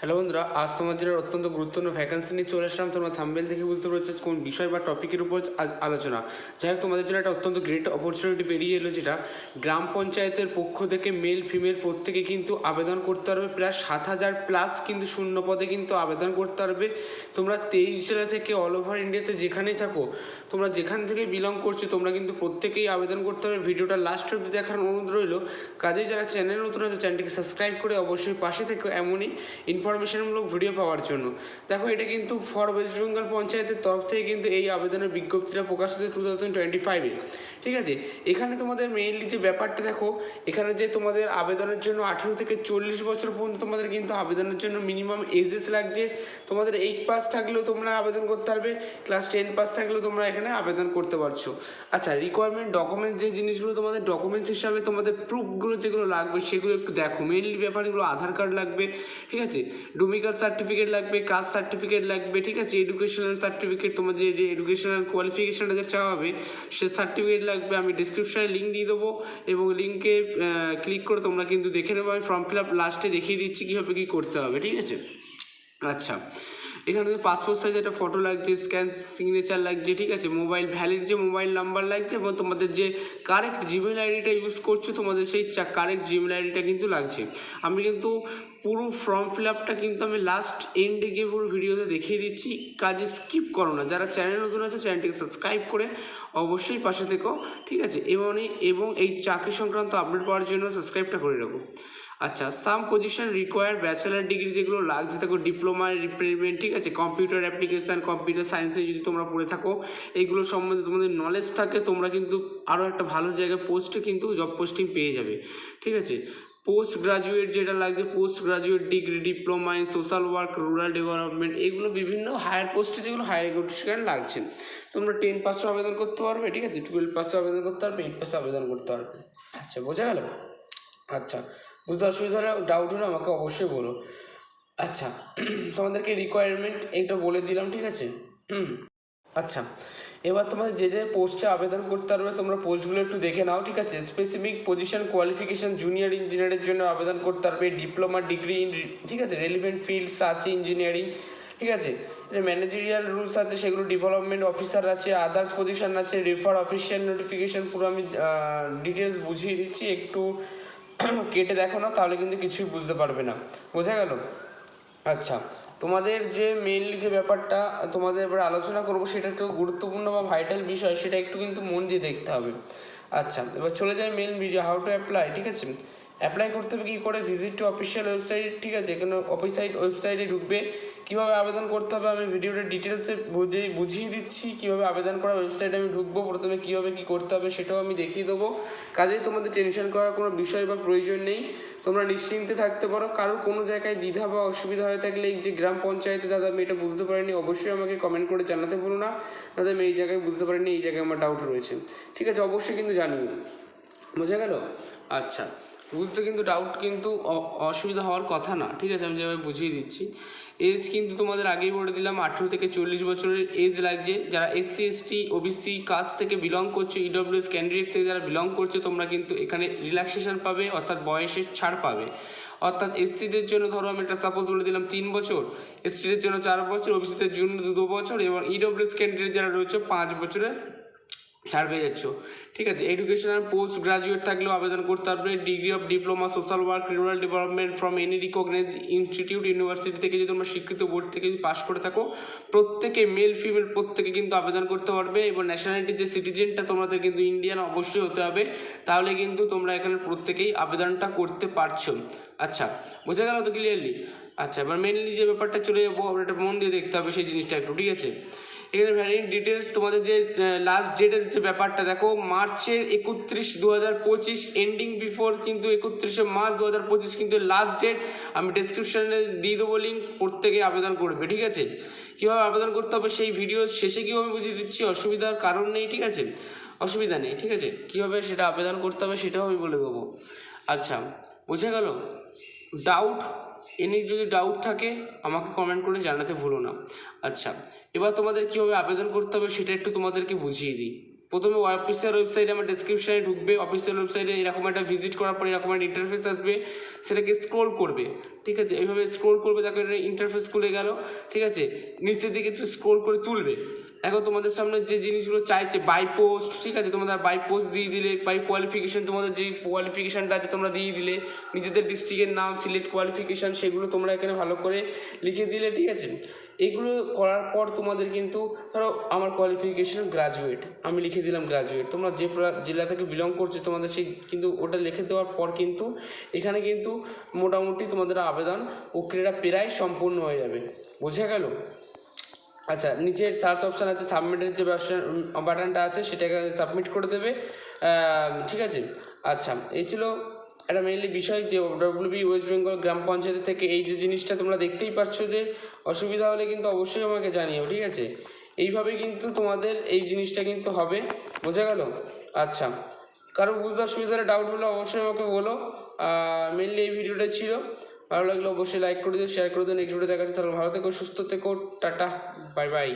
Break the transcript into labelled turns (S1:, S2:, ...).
S1: Hello বন্ধুরা, আজ তোমাদের অত্যন্ত গুরুত্বপূর্ণ ভ্যাকান্সি নিয়ে চলে আসলাম। তোমরা থাম্বেল থেকে বুঝতে পারছ কোন বিষয় বা টপিকের উপর আজ আলোচনা। যাই হোক, তোমাদের জন্য একটা অত্যন্ত গ্রেট অপরচুনিটি বেরিয়ে এলো যেটা, গ্রাম পঞ্চায়েতের পক্ষ থেকে মেল ফিমেল প্রত্যেকে কিন্তু আবেদন করতে পারবে। প্রায় সাত হাজার প্লাস কিন্তু শূন্য পদে কিন্তু আবেদন করতে পারবে। তোমরা তেইশ জেলা থেকে অল ওভার ইন্ডিয়াতে যেখানেই থাকো, তোমরা যেখান থেকে বিলং করছ, তোমরা কিন্তু প্রত্যেকেই আবেদন করতে পারবে। ভিডিওটা লাস্ট অব্দি দেখার অনুরোধ রইল। কাজেই যারা চ্যানেল নতুন আছে চ্যানেলটিকে সাবস্ক্রাইব করে অবশ্যই পাশে থেকে। এমনই ইনফরমেশনমূলক ভিডিও পাওয়ার জন্য। দেখো, এটা কিন্তু ফর ওয়েস্ট বেঙ্গল পঞ্চায়েতের তরফ থেকে কিন্তু এই আবেদনের বিজ্ঞপ্তিটা প্রকাশ হচ্ছে টু থাউজেন্ড টোয়েন্টি ফাইভে ঠিক আছে? এখানে তোমাদের মেইনলি যে ব্যাপারটা দেখো, এখানে যে তোমাদের আবেদনের জন্য আঠেরো থেকে চল্লিশ বছর পর্যন্ত তোমাদের কিন্তু আবেদনের জন্য মিনিমাম এজেস লাগছে। তোমাদের এইট পাস থাকলেও তোমরা আবেদন করতে পারবে ক্লাস টেন পাস থাকলেও তোমরা এখানে আবেদন করতে পারছ। আচ্ছা রিকোয়ারমেন্ট ডকুমেন্টস যে জিনিসগুলো তোমাদের ডকুমেন্টস হিসাবে তোমাদের প্রুফগুলো যেগুলো লাগবে, সেগুলো একটু দেখো। মেইনলি ব্যাপারগুলো আধার কার্ড লাগবে, ঠিক আছে? ডোমিকাল সার্টিফিকেট লাগবে কাস্ট সার্টিফিকেট লাগবে, ঠিক আছে? এডুকেশনাল সার্টিফিকেট তোমার যে যে এডুকেশনাল কোয়ালিফিকেশনটা যে চাওয়া হবে সে সার্টিফিকেট লাগবে। আমি ডিসক্রিপশনে লিঙ্ক দিয়ে দেবো এবং লিঙ্কে ক্লিক করে তোমরা কিন্তু দেখে নেব। আমি ফর্ম ফিল আপ লাস্টে দেখিয়ে দিচ্ছি কীভাবে কী করতে হবে, ঠিক আছে? আচ্ছা এখানে পাসপোর্ট সাইজ একটা ফটো লাগছে স্ক্যান সিগনেচার লাগছে, ঠিক আছে? মোবাইল ভ্যালিড যে মোবাইল নাম্বার লাগছে এবং তোমাদের যে কারেক্ট জিমেল আইডিটা ইউজ করছ, তোমাদের সেই কারেক্ট জিমেল আইডিটা কিন্তু লাগছে। আমি কিন্তু পুরো ফর্ম ফিল আপটা কিন্তু আমি লাস্ট এন্ডে গিয়ে পুরো ভিডিওতে দেখিয়ে দিচ্ছি। কাজে স্কিপ করো না। যারা চ্যানেল নতুন আছে চ্যানেলটিকে সাবস্ক্রাইব করে অবশ্যই পাশে থেকো, ঠিক আছে? এবং এবং এই চাকরি সংক্রান্ত আপডেট পাওয়ার জন্য সাবস্ক্রাইবটা করে রাখো। আচ্ছা some position require bachelor degree যেগুলো লাগছে থাকো ডিপ্লোমা রিপ্রেজেন্ট ঠিক আছে? কম্পিউটার অ্যাপ্লিকেশান কম্পিউটার সায়েন্সে যদি তোমরা পড়ে থাকো এইগুলো সম্বন্ধে তোমাদের নলেজ থাকে, তোমরা কিন্তু আরও একটা ভালো জায়গায় পোস্টে কিন্তু জব পোস্টিং পেয়ে যাবে, ঠিক আছে? পোস্ট গ্রাজুয়েট যেটা লাগছে post graduate degree diploma in social work rural development এগুলো বিভিন্ন হায়ার পোস্টে যেগুলো হায়ার এডুকেশন লাগছে। তোমরা টেন পাসও আবেদন করতে পারবে, ঠিক আছে? টুয়েলভ পাসও আবেদন করতে পারবে এইট পাসও আবেদন করতে পারবে। আচ্ছা বোঝা গেল? আচ্ছা বুঝতে অসুবিধা হলে ডাউট হলে আমাকে অবশ্যই বলো। আচ্ছা তোমাদেরকে রিকোয়ারমেন্ট এইটা বলে দিলাম, ঠিক আছে? হুম আচ্ছা। এবার তোমাদের যে যে পোস্টে আবেদন করতে পারবে, তোমরা পোস্টগুলো একটু দেখে নাও, ঠিক আছে? স্পেসিফিক পজিশন কোয়ালিফিকেশন জুনিয়র ইঞ্জিনিয়ারের জন্য আবেদন করতে পারবে ডিপ্লোমা ডিগ্রি ইন ঠিক আছে? রেলিভেন্ট ফিল্ডস আছে ইঞ্জিনিয়ারিং ঠিক আছে? ম্যানেজেরিয়াল রুলস আছে, সেগুলো ডেভেলপমেন্ট অফিসার আছে আদার্স পজিশন আছে রেফার অফিসিয়াল নোটিফিকেশন পুরো আমি ডিটেলস বুঝিয়ে দিচ্ছি, একটু কেটে দেখো না, তাহলে কিন্তু কিছুই বুঝতে পারবে না। বোঝা গেল? আচ্ছা তোমাদের যে মেনলি যে ব্যাপারটা তোমাদের এবার আলোচনা করব, সেটা একটু গুরুত্বপূর্ণ বা ভাইটাল বিষয়, সেটা একটু কিন্তু মন দিয়ে দেখতে হবে। আচ্ছা এবার চলে যায় main video how to apply ঠিক আছে? অ্যাপ্লাই করতে হবে কী করে? ভিজিট টু অফিসিয়াল ওয়েবসাইট ঠিক আছে? এখানে অফিসাইট ওয়েবসাইটে ঢুকবে। কীভাবে আবেদন করতে হবে? আমি ভিডিওটা ডিটেলসে বুঝিয়ে বুঝিয়ে দিচ্ছি। কীভাবে আবেদন করা ওয়েবসাইটে আমি ঢুকবো? প্রথমে কীভাবে কী করতে হবে সেটাও আমি দেখিয়ে দেবো। কাজেই তোমাদের টেনশন করার কোনো বিষয় বা প্রয়োজন নেই। তোমরা নিশ্চিন্তে থাকতে পারো। কারোর কোনো জায়গায় দ্বিধা বা অসুবিধা হয়ে থাকলে এই যে গ্রাম পঞ্চায়েতে, দাদা, আমি এটা বুঝতে পারিনি, অবশ্যই আমাকে কমেন্ট করে জানাতে বলো না। দাদা, আমি এই জায়গায় বুঝতে পারিনি, এই জায়গায় আমার ডাউট রয়েছে। ঠিক আছে, অবশ্যই কিন্তু জানিও। বোঝা গেল? আচ্ছা। বুঝতে কিন্তু ডাউট কিন্তু অসুবিধা হওয়ার কথা না। ঠিক আছে, আমি যেভাবে বুঝিয়ে দিচ্ছি। এজ কিন্তু তোমাদের আগেই বলে দিলাম, আঠেরো থেকে চল্লিশ বছরের এজ লাগছে যারা এসসি এসটি ওবিসি কাস্ট থেকে বিলং করছে ইডব্লিউএস ক্যান্ডিডেট থেকে যারা বিলং করছে, তোমরা কিন্তু এখানে রিল্যাক্সেশন পাবে, অর্থাৎ বয়সের ছাড় পাবে। অর্থাৎ এসসিদের জন্য ধরো আমি একটা সাপোজ বলে দিলাম তিন বছর এসটিদের জন্য চার বছর ওবিসিদের জন্য দু বছর এবং ইডব্লিউএস ক্যান্ডিডেট যারা রয়েছে, পাঁচ বছরের ছাড় পেয়ে যাচ্ছ। ঠিক আছে এডুকেশনাল পোস্ট গ্রাজুয়েট থাকলেও আবেদন করতে পারবে। Degree of diploma social work rural development from any recognise institute university থেকে যদি তোমরা স্বীকৃত বোর্ড থেকে যদি পাশ করে থাকো, প্রত্যেকে মেল ফিমেল প্রত্যেকে কিন্তু আবেদন করতে পারবে এবং ন্যাশনালিটির যে সিটিজেনটা তোমাদের কিন্তু ইন্ডিয়ান অবশ্যই হতে হবে। তাহলে কিন্তু তোমরা এখানে প্রত্যেকেই আবেদনটা করতে পারছ। আচ্ছা বোঝা গেল তো ক্লিয়ারলি আচ্ছা এবার মেনলি যে ব্যাপারটা চলে যাব এটা মন দিয়ে দেখতে হবে সেই জিনিসটা একটু, ঠিক আছে? এখানে ভ্যারিয়েন্ট ডিটেলস তোমাদের যে লাস্ট ডেটের যে ব্যাপারটা, দেখো, মার্চের একত্রিশ দু হাজার পঁচিশ এন্ডিং বিফোর কিন্তু একত্রিশে মার্চ দু হাজার পঁচিশ কিন্তু লাস্ট ডেট আমি ডেসক্রিপশনে দিয়ে দেবো লিঙ্ক প্রত্যেকে আবেদন করবে, ঠিক আছে? কীভাবে আবেদন করতে হবে সেই ভিডিও শেষে গিয়েও আমি বুঝিয়ে দিচ্ছি, অসুবিধার কারণ নেই, ঠিক আছে? অসুবিধা নেই, ঠিক আছে? কীভাবে সেটা আবেদন করতে হবে সেটাও আমি বলে দেবো। আচ্ছা বুঝে গেল? ডাউট এ নিয়ে যদি ডাউট থাকে, আমাকে কমেন্ট করে জানাতে ভুলো না। আচ্ছা এবার তোমাদের কীভাবে আবেদন করতে হবে সেটা একটু তোমাদেরকে বুঝিয়ে দিই। প্রথমে অফিসিয়াল ওয়েবসাইটে আমার ডেসক্রিপশানে ঢুকবে অফিসিয়াল ওয়েবসাইটে এরকম একটা ভিজিট করার পর এরকম একটা ইন্টারফেস আসবে, সেটাকে স্ক্রোল করবে, ঠিক আছে? এইভাবে স্ক্রোল করবে এটা ইন্টারফেস খুলে গেল, ঠিক আছে? নিচের দিকে একটু স্ক্রোল করে তুলবে। এখন তোমাদের সামনে যে জিনিসগুলো চাইছে বাই পোস্ট ঠিক আছে? তোমাদের বাই পোস্ট দিয়ে দিলে বাই কোয়ালিফিকেশন তোমাদের যে কোয়ালিফিকেশানটা আছে তোমরা দিয়ে দিলে, নিজেদের ডিস্ট্রিক্টের নাম সিলেক্ট কোয়ালিফিকেশান সেগুলো তোমরা এখানে ভালো করে লিখে দিলে, ঠিক আছে? এগুলো করার পর তোমাদের কিন্তু ধরো আমার কোয়ালিফিকেশন গ্রাজুয়েট আমি লিখে দিলাম গ্রাজুয়েট তোমরা যে জেলা থেকে বিলং করছ, তোমাদের সেই কিন্তু ওটা লিখে দেওয়ার পর কিন্তু এখানে কিন্তু মোটামুটি তোমাদের আবেদন প্রক্রিয়াটা প্রায় সম্পূর্ণ হয়ে যাবে। বোঝা গেল? আচ্ছা নিচের সার্চ অপশান আছে সাবমিটের যে বাটনটা আছে, সেটাকে সাবমিট করে দেবে। ঠিক আছে? আচ্ছা এই ছিল একটা মেইনলি বিষয় যে ডব্লিউবি ওয়েস্ট বেঙ্গল গ্রাম পঞ্চায়েত থেকে এই যে জিনিসটা তোমরা দেখতেই পাচ্ছ যে অসুবিধা হলে কিন্তু অবশ্যই আমাকে জানিও, ঠিক আছে? এইভাবে কিন্তু তোমাদের এই জিনিসটা কিন্তু হবে, বোঝা গেল? আচ্ছা কারও বুঝতে অসুবিধা ডাউট হলে অবশ্যই আমাকে বলো। মেনলি এই ভিডিওটা ছিল। ভালো লাগলে, অবশ্যই লাইক করে দিও শেয়ার করে দিও নেক্সট ভিডিও দেখা যাচ্ছে তাহলে ভালো থেকো, সুস্থ থেকো, টাটা বাই বাই